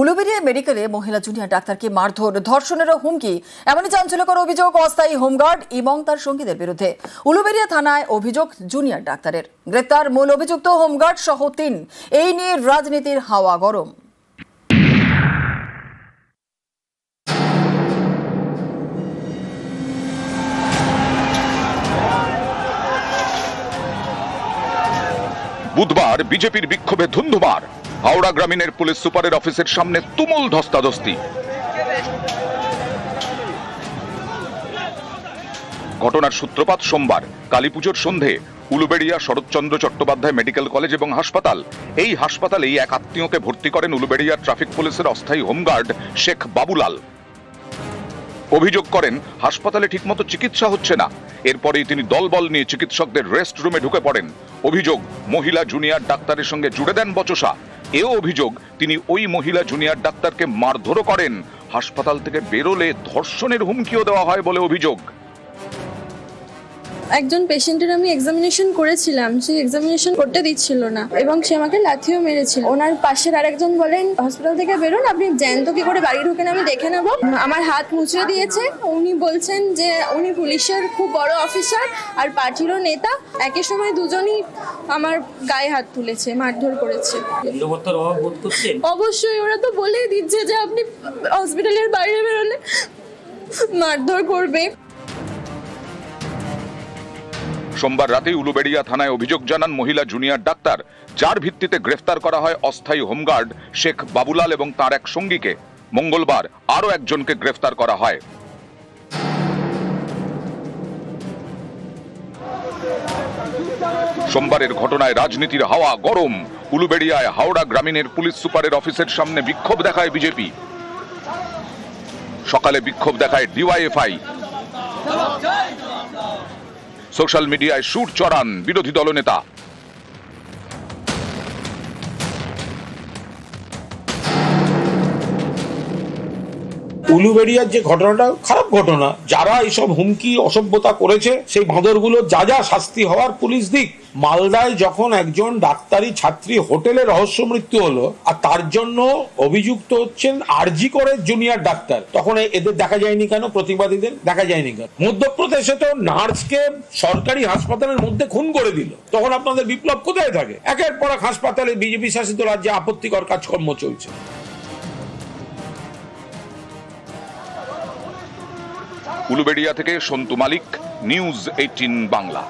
উলুবেড়িয়া মেডিকেলে মহিলা জুনিয়র ডাক্তারকে মারধর, ধর্ষণেরও হুমকি। এমনই চাঞ্চল্যকর অভিযোগ অস্থায়ী হোমগার্ড এবং তার সঙ্গীদের বিরুদ্ধে। উলুবেড়িয়া থানায় অভিযোগ জুনিয়র ডাক্তারের। গ্রেপ্তার মূল অভিযুক্ত হোমগার্ড সহ তিন। এই নিয়ে রাজনীতির হাওয়া গরম। বুধবার বিজেপির বিক্ষোভে ধুন্ধুমার। হাওড়া গ্রামীণের পুলিশ সুপারের অফিসের সামনে তুমুল ধস্তাধস্তি। ঘটনার সূত্রপাত সোমবার। কালীপুজোর সন্ধে উলুবেড়িয়া শরৎচন্দ্র চট্টোপাধ্যায় মেডিকেল কলেজ এবং হাসপাতাল। এই হাসপাতালেই এক আত্মীয়কে ভর্তি করেন উলুবেড়িয়া ট্রাফিক পুলিশের অস্থায়ী হোমগার্ড শেখ বাবুলাল। অভিযোগ করেন, হাসপাতালে ঠিকমতো চিকিৎসা হচ্ছে না। এরপরেই তিনি দলবল নিয়ে চিকিৎসকদের রেস্ট রুমে ঢুকে পড়েন। অভিযোগ, মহিলা জুনিয়র ডাক্তারের সঙ্গে জুড়ে দেন বচসা। এও অভিযোগ, তিনি ওই মহিলা জুনিয়র ডাক্তারকে মারধরও করেন। হাসপাতাল থেকে বেরোলে ধর্ষণের হুমকিও দেওয়া হয় বলে অভিযোগ। একজন পেশেন্টের আমি এক্সামিনেশন করেছিলাম সে এক্সামিনেশন করতে দিচ্ছিল না এবং সে আমাকে লাথিও মেরেছিল। ওনার পাশের আরেকজন বলেন হসপিটাল থেকে বেরোন আপনি জ্যান্ত কি করে বাড়ি ঢোকেন আমি দেখে নেব। আমার হাত মুচড়ে দিয়েছে। উনি বলছেন যে উনি পুলিশের খুব বড় অফিসার আর পার্টিরও নেতা। একই সময় দুজনই আমার গায়ে হাত তুলেছে মারধর করেছে। অবশ্যই ওরা তো বলেই দিচ্ছে যে আপনি হসপিটালের বাইরে বেরোলে মারধর করবে। সোমবার রাতে উলুবেড়িয়া থানায় অভিযোগ জানান মহিলা জুনিয়র ডাক্তার, যার ভিত্তিতে গ্রেফতার করা হয় অস্থায়ী হোমগার্ড শেখ বাবুলাল এবং তার এক সঙ্গীকে। মঙ্গলবার আরও একজনকে গ্রেফতার করা হয়। সোমবারের ঘটনায় রাজনীতির হাওয়া গরম। উলুবেড়িয়ায় হাওড়া গ্রামীণের পুলিশ সুপারের অফিসের সামনে বিক্ষোভ দেখায় বিজেপি। সকালে বিক্ষোভ দেখায় ডিওয়াইএফআই। সোশ্যাল মিডিয়ায় সুর চড়ান বিরোধী দলনেতা। উলুবেড়িয়ার যে ঘটনাটা, খারাপ ঘটনা। যারা এইসব হুমকি, অসভ্যতা করেছে, সেই বাঁদরগুলো যা যা শাস্তি হওয়ার পুলিশ দিক। মালদায় যখন একজন ডাক্তারি ছাত্রী হোটেলে রহস্য মৃত্যু হলো, আর তার জন্য অভিযুক্ত হচ্ছেন আরজি করে জুনিয়র ডাক্তার, তখন এদের দেখা যায়নি কেন? প্রতিবাদীদের দেখা যায়নি কেন? মধ্যপ্রদেশে তো নার্সকে সরকারি হাসপাতালের মধ্যে খুন করে দিল। তখন আপনাদের বিপ্লব কোথায় থাকে? একের পর এক হাসপাতালে বিজেপি শাসিত রাজ্যে আপত্তিকর কাজকর্ম চলছে। উলুবেড়িয়া থেকে সন্তু মালিক নিউজ এইটিন বাংলা।